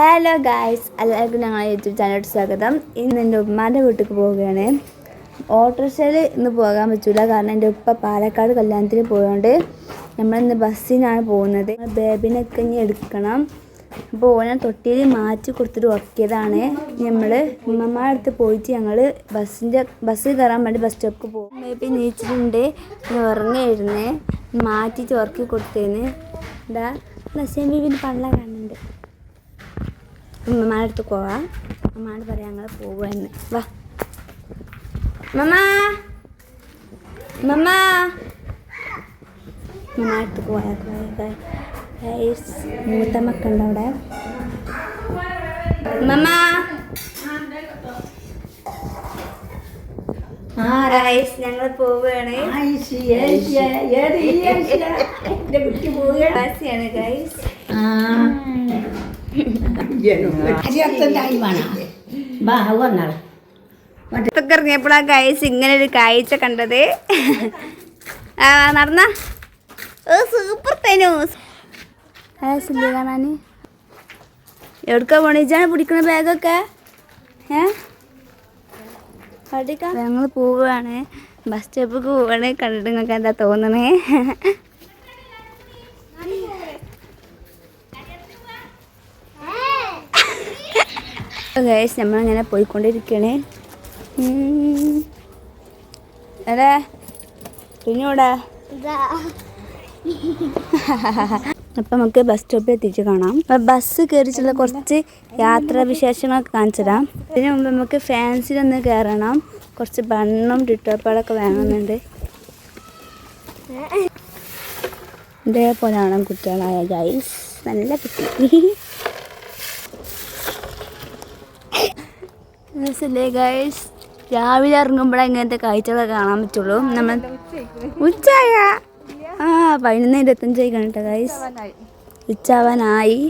Hello guys എല്ലാവർക്കും ഞങ്ങളുടെ YouTube ചാനലോട്ട് സ്വാഗതം. ഇന്ന് എന്റെ ഉമ്മാന്റെ വീട്ടിലേക്ക് പോവുകയാണ്. ഓട്ടോറിക്ഷയിൽ ഇന്ന് പോകാൻ പറ്റില്ല കാരണം എന്റെ ഉപ്പ പാലക്കാട് കല്യാണത്തിന് പോയതുകൊണ്ട് നമ്മളിന്ന് ബസ്സിനാണ് പോകുന്നത്. ബേബിനൊക്കെ ഇനി എടുക്കണം. അപ്പോൾ ഓനെ തൊട്ടിയിൽ മാറ്റി കൊടുത്തിട്ട് ഉറക്കിയതാണ് നമ്മൾ ഉമ്മമാരുടെ അടുത്ത് പോയിട്ട് ഞങ്ങൾ ബസ്സിന്റെ ബസ്സിൽ കയറാൻ വേണ്ടി ബസ് സ്റ്റോപ്പിൽ പോകും. ബേബി നീച്ചിട്ടുണ്ട് ഉറങ്ങിയിരുന്നേ മാറ്റിയിട്ട് ഉറക്കി കൊടുത്തേന്. എന്താ ബസ് ബീബിന് പള്ള കാണുന്നുണ്ട്. ഉമ്മമാരുടെ അടുത്ത് പോവാം. അമ്മയോട് പറയാം ഞങ്ങൾ പോവുമെന്ന് വാ. മമ്മ മമ്മ മമ്മ അടുത്ത് പോയാൽ മൂത്ത മക്കളുണ്ട് അവിടെ? മമ്മ ആ റൈസ് ഞങ്ങൾ പോവുകയാണ്. ഗൈസ് പുറത്തൊക്കെ ഇറങ്ങിയപ്പോഴാ കാഴ്ച ഇങ്ങനെ ഒരു കാഴ്ച കണ്ടത്. നടന്ന. സൂപ്പർ തനു. ഇല്ലേ കാണാന്. എവിടുക്കാ പോണീച്ചാണ് പിടിക്കണ ബാഗൊക്കെ ഏ? ഞങ്ങൾ പോവുകയാണ് ബസ് സ്റ്റോപ്പ് പോവാണ്. കണ്ടിട്ട് നിങ്ങൾക്ക് എന്താ തോന്നണേ? ഗൈസ് നമ്മളങ്ങനെ പോയിക്കൊണ്ടിരിക്കണേ അതെ പിന്നൂടെ അപ്പം നമുക്ക് ബസ് സ്റ്റോപ്പിൽ എത്തിച്ച് കാണാം. അപ്പം ബസ് കയറിച്ചുള്ള കുറച്ച് യാത്രാ വിശേഷങ്ങളൊക്കെ കാണിച്ചു തരാം ഇതിന് മുമ്പ് നമുക്ക് ഫാൻസിലൊന്ന് കയറണം കുറച്ച് ബണ്ണും ടിട്ടോപ്പാടൊക്കെ വേണമെന്നുണ്ട്. ഇതേപോലെയാണ് കുട്ടികളായ ഗൈസ് നല്ല കുട്ടി. രസല്ലേ ഗൈസ് രാവിലെ ഇറങ്ങുമ്പോഴേ ഇങ്ങനത്തെ കാഴ്ചകളൊക്കെ കാണാൻ പറ്റുള്ളൂ. നമ്മൾ ഉച്ചയായ. ആ പതിനൊന്ന് ഇരുപത്തഞ്ചായി കണ്ടിട്ട് ഗൈസ് ഉച്ചാവാനായി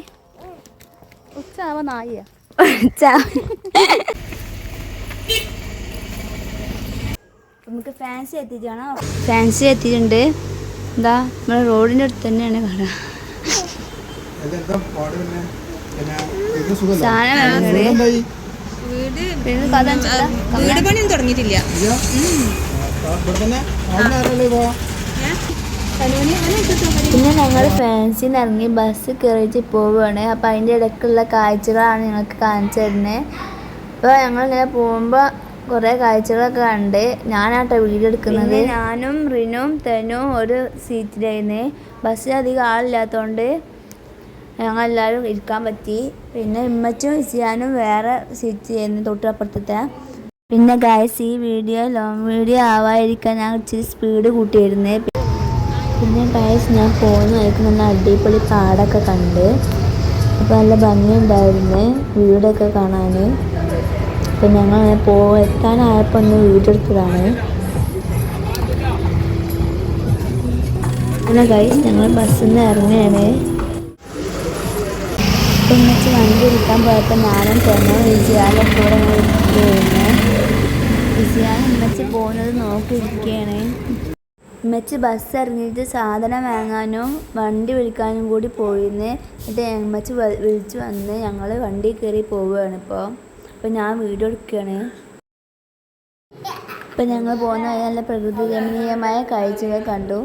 ഉച്ചാവാനായ നമുക്ക് ഫാൻസി എത്തിച്ചാണോ ഫാൻസി എത്തിയിട്ടുണ്ട്. എന്താ നമ്മുടെ റോഡിന്റെ അടുത്ത് തന്നെയാണ് കാണാം സാധനം വെച്ചിട്ടാ? വീട് പണിയും തുടങ്ങിയിട്ടില്ല. പിന്നെ ഞങ്ങൾ ഫാൻസിന്ന് ഇറങ്ങി ബസ് കയറിയിട്ട് പോവുകയാണ് അപ്പോൾ അതിന്റെ ഇടയ്ക്കുള്ള കാഴ്ചകളാണ് ഞങ്ങൾക്ക് കാണിച്ചു തരുന്നത് അപ്പോൾ ഞങ്ങളിങ്ങനെ പോകുമ്പോൾ കുറേ കാഴ്ചകളൊക്കെ കണ്ട് ഞാനാട്ടോ വീഡിയോ എടുക്കുന്നത്. ഞാനും റിനും തെനും ഒരു സീറ്റിലായിരുന്നു ബസ്സിൽ അധികം ആളില്ലാത്തതുകൊണ്ട് ഞങ്ങൾ എല്ലാവരും ഇരിക്കാൻ പറ്റി. പിന്നെ ഇമ്മച്ചും ഇസിയാനും വേറെ സീറ്റ് ചെയ്യുന്നു തൊട്ടപ്പുറത്തത്തെ പിന്നെ ഗായസ് ഈ വീഡിയോ ലോങ് വീഡിയോ ആവാതിരിക്കാൻ ഞാൻ ഇച്ചിരി സ്പീഡ് കൂട്ടിയിരുന്നേ. പിന്നെ ഗായസ് ഞാൻ പോകുന്ന വഴിക്ക് നല്ല അടിപൊളി കാടൊക്കെ കണ്ട്. അപ്പോൾ നല്ല ഭംഗിയുണ്ടായിരുന്നു വീടൊക്കെ കാണാൻ അപ്പം ഞങ്ങൾ പോ എത്താനായപ്പോൾ ഒന്ന് വീടെടുത്തതാണ് പിന്നെ ഗൈസ് ഞങ്ങൾ ബസ്സിൽ നിന്ന് ഇറങ്ങുകയാണ്. വെച്ച് വണ്ടി എടുക്കാൻ പോയപ്പോൾ ഞാനും തന്നെ വിജയാലെ കൂടെ ഇരിക്കുകയായിരുന്നു. വിജയാൻ ഉമ്മച്ച് പോകുന്നത് നോക്കിയിരിക്കുകയാണ്. ഉമ്മച്ച് ബസ് ഇറങ്ങിയിട്ട് സാധനം വാങ്ങാനും വണ്ടി വിളിക്കാനും കൂടി പോയിരുന്നു എന്നിട്ട് ഉമ്മച്ച് വിളിച്ചു വന്ന് ഞങ്ങൾ വണ്ടി കയറി പോവുകയാണ് ഇപ്പോൾ അപ്പോൾ ഞാൻ വീഡിയോ എടുക്കുകയാണ്. ഇപ്പം ഞങ്ങൾ പോകുന്ന നല്ല പ്രകൃതി രമണീയമായ കാഴ്ചകൾ കണ്ടു.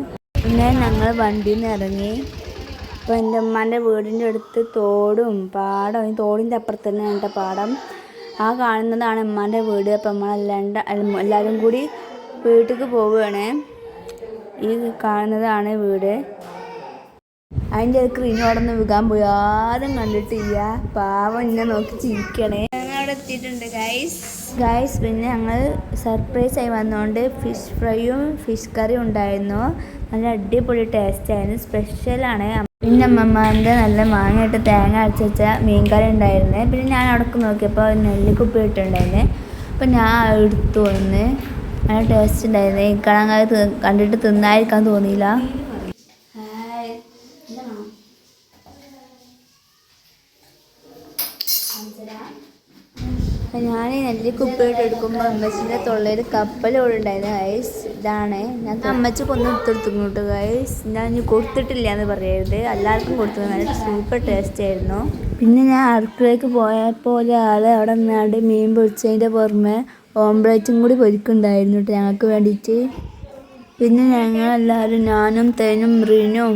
പിന്നെ ഞങ്ങൾ വണ്ടിയിൽ നിന്ന് ഇറങ്ങി. അപ്പോൾ എന്റെ ഉമ്മാന്റെ വീടിന്റെ അടുത്ത് തോടും പാടം ഈ തോടിന്റെ അപ്പുറത്ത് തന്നെ എന്റെ പാടം. ആ കാണുന്നതാണ് ഉമ്മാന്റെ വീട്. അപ്പം നമ്മളെല്ലാണ്ട് എല്ലാവരും കൂടി വീട്ടിലേക്ക് പോവുകയാണ്. ഈ കാണുന്നതാണ് വീട്. അതിന്റെ ഇടയ്ക്ക് റിനോടൊന്ന് വിൽക്കാൻ പോയി. ആരും കണ്ടിട്ടില്ല പാവം എന്നെ നോക്കി ചിരിക്കണേ. എത്തിയിട്ടുണ്ട് ഗൈസ് ഗൈസ് പിന്നെ ഞങ്ങൾ സർപ്രൈസ് ആയി വന്നുകൊണ്ട് ഫിഷ് ഫ്രൈയും ഫിഷ് കറിയും ഉണ്ടായിരുന്നു. നല്ല അടിപൊളി ടേസ്റ്റ് ആയിരുന്നു. സ്പെഷ്യലാണ് പിന്നെ അമ്മമ്മന്റെ നല്ല മാങ്ങ ഇട്ട് തേങ്ങ അരച്ച് വെച്ച മീൻകറി ഉണ്ടായിരുന്നു പിന്നെ ഞാൻ അവിടെ നോക്കിയപ്പോൾ നെല്ലിക്കുപ്പി ഇട്ടുണ്ടായിരുന്നു അപ്പോൾ ഞാൻ എടുത്തു വന്ന്. നല്ല ടേസ്റ്റ് ഉണ്ടായിരുന്നു. എനിക്കാണെങ്കിൽ കണ്ടിട്ട് തിന്നായിരിക്കാൻ തോന്നിയില്ല. ഞാൻ നെല്ലി കുപ്പിയിട്ട് എടുക്കുമ്പോൾ അമ്മച്ചിന്റെ തൊള്ളയിൽ കപ്പലോട് ഉണ്ടായിരുന്നു. ഗൈസ് ഇതാണ്. ഞാൻ അമ്മച്ചി കൊന്നു എടുത്തെടുത്തുകൊണ്ട് ഗൈസ് ഞാൻ ഇനി കൊടുത്തിട്ടില്ല എന്ന് പറയരുത്. എല്ലാവർക്കും കൊടുത്തു നല്ല സൂപ്പർ ടേസ്റ്റ് ആയിരുന്നു. പിന്നെ ഞാൻ അടുക്കളയ്ക്ക് പോയപ്പോൾ ഒരാൾ അവിടെ നിന്നാണ്ട് മീൻ പൊരിച്ചതിന്റെ പുറമെ ഓംപ്ലേറ്റും കൂടി പൊരിക്കുന്നുണ്ടായിരുന്നു കേട്ടോ ഞങ്ങൾക്ക് വേണ്ടിയിട്ട്. പിന്നെ ഞങ്ങൾ എല്ലാവരും ഞാനും തേനും റീനും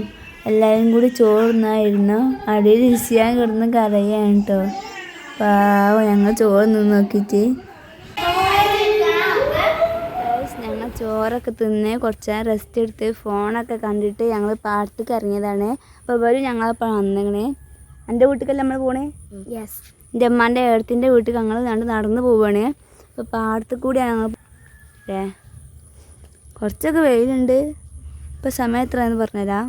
എല്ലാവരും കൂടി ചോറുന്നായിരുന്നു. അടിയിൽ രുചിയാൻ കിടന്ന് കരയാണ് കേട്ടോ പാവം ഞങ്ങൾ ചോറ് നിന്ന് നോക്കിയിട്ട്. ഞങ്ങൾ ചോറൊക്കെ തിന്ന് കുറച്ച് നേരം റെസ്റ്റ് എടുത്ത് ഫോണൊക്കെ കണ്ടിട്ട് ഞങ്ങൾ പാടത്തേക്ക് ഇറങ്ങിയതാണ്. അപ്പോൾ ഇവരും ഞങ്ങളപ്പോൾ വന്നിങ്ങനെ. എന്റെ വീട്ടിലല്ലേ നമ്മൾ പോണേ? യെസ് എന്റെ അമ്മാന്റെ ഏടത്തിന്റെ വീട്ടിൽ ഞങ്ങൾ രണ്ട് നടന്ന് പോവുകയാണ് അപ്പോൾ പാടത്ത് കൂടിയാണ് ഞങ്ങൾ ഏ കുറച്ചൊക്കെ വെയിലുണ്ട്. ഇപ്പോൾ സമയം എത്രയാണെന്ന് പറഞ്ഞുതരാം?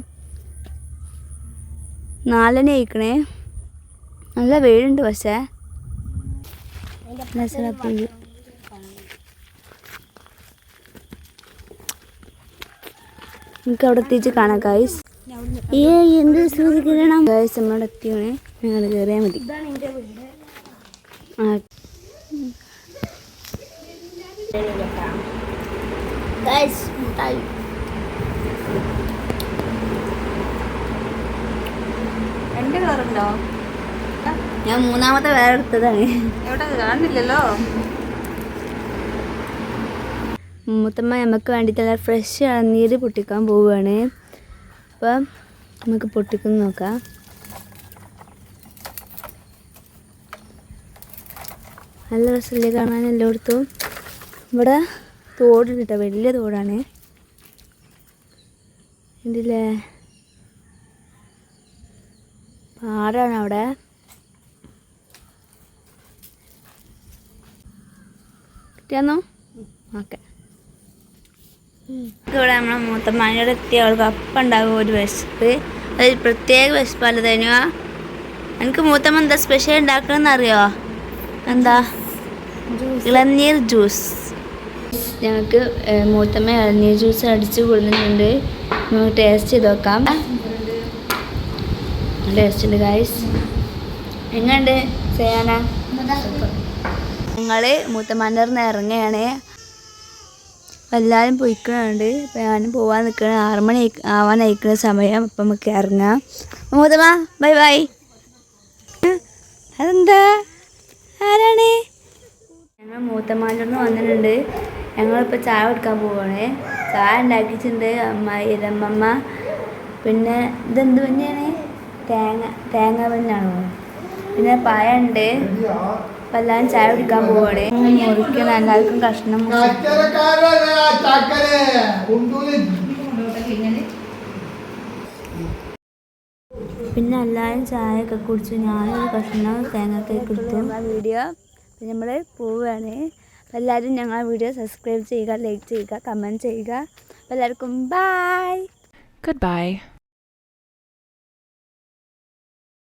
നാലണി ആയിക്കണേ. നല്ല വെയിലുണ്ട് പക്ഷേ. മനസ്സിലാക്കി നമുക്ക് അവിടെ എത്തിച്ച് കാണാം ഗായ്സ് ഏ എന്ത് സൂചിക്കണം ഗായ്സ് നമ്മളവിടെ എത്തിയാണ്. ഞങ്ങൾ കയറിയാൽ മതി. രണ്ട് കളറുണ്ടോ? ഞാൻ മൂന്നാമത്തെ വേറെ എടുത്തതാണ്. എവിടെ? കാണുന്നില്ലല്ലോ. മുത്തമ്മ നമുക്ക് വേണ്ടിയിട്ടുള്ള ഫ്രഷ് ഇളനീര് പൊട്ടിക്കാൻ പോവുകയാണ്. അപ്പം നമുക്ക് പൊട്ടിക്കുന്ന നോക്കാം. നല്ല രസമില്ലേ കാണാൻ എല്ലായിടത്തും. ഇവിടെ തോടുണ്ട് കേട്ടോ വലിയ തോടാണ്. ഉണ്ടല്ലേ പാടാണ് അവിടെ. കിട്ടിയാന്നോ ഓക്കെ. ഇവിടെ നമ്മളെ മൂത്തമ്മാനോട് എത്തിയ അവൾക്ക് അപ്പം ഒരു വിശപ്പ്. അത് പ്രത്യേക വിശപ്പല്ല. തനുവാ എനിക്ക് മൂത്തമ്മ എന്താ സ്പെഷ്യൽ ഉണ്ടാക്കണമെന്ന് അറിയോ എന്താ? ഇളനീർ ജ്യൂസ് ഞങ്ങൾക്ക് മൂത്തമ്മ ഇളനീർ ജ്യൂസ് അടിച്ച് കൊടുക്കുന്നുണ്ട് നമുക്ക് ടേസ്റ്റ് ചെയ്ത് നോക്കാം. ടേസ്റ്റ് ഉണ്ട് ഗായ്സ് എങ്ങനെയുണ്ട് ചെയ്യാന ഞങ്ങൾ മൂത്തമാന്റെ ഇറങ്ങുകയാണ്. എല്ലാവരും പോയിക്കണുണ്ട്. അപ്പം ഞാനും പോവാൻ നിൽക്കണ. ആറ് മണി ആവാൻ അയക്കുന്ന സമയം. അപ്പം നമുക്ക് ഇറങ്ങാം. മൂത്തമാ ബൈ ബൈ. അതെന്താ? ആരാണ്? ഞങ്ങൾ മൂത്തമാന്റെ നിന്ന് വന്നിട്ടുണ്ട്. ഞങ്ങളിപ്പോൾ ചായ കൊടുക്കാൻ പോവാണ്. ചായ ഉണ്ടാക്കിയിട്ടുണ്ട്. അമ്മ ഇരമ്മമ്മ പിന്നെ ഇതെന്ത് പഞ്ഞാണ് തേങ്ങ തേങ്ങ പഞ്ഞാണോ പിന്നെ പഴമുണ്ട്. അപ്പം എല്ലാവരും ചായ കുടിക്കാൻ പോവാണ്. മുറിക്കണം. എല്ലാവർക്കും കഷ്ണം പിന്നെ എല്ലാവരും ചായ ഒക്കെ കുടിച്ചു ഞാനൊരു കഷ്ണം തേങ്ങാക്കേക്ക് കുടിച്ചു ആ വീഡിയോ. നമ്മൾ പോവുകയാണ് എല്ലാവരും ഞങ്ങൾ വീഡിയോ സബ്സ്ക്രൈബ് ചെയ്യുക ലൈക്ക് ചെയ്യുക കമന്റ് ചെയ്യുക. എല്ലാവർക്കും ബായ് Goodbye.